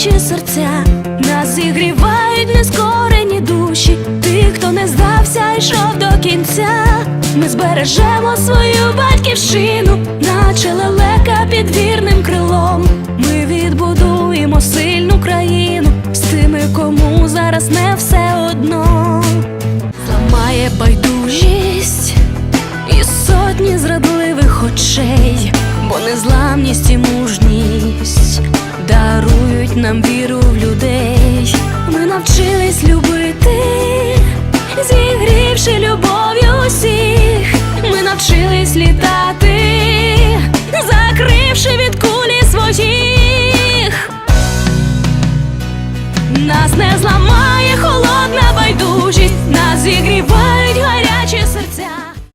гарячі серця, нас зігрівають нескорені душі, тих, хто не здався, йшов до кінця. Ми збережемо свою батьківщину, наче лелека під вірним крилом. Ми відбудуємо сильну країну з тими, кому зараз не все одно. Зламає байдужість і сотні зрадливих очей, бо незламність і дарують нам віру в людей. Ми навчились любити, зігрівши любов'ю усіх. Ми навчились літати, закривши від кулі своїх. Нас не зламає холодна байдужість, нас зігрівають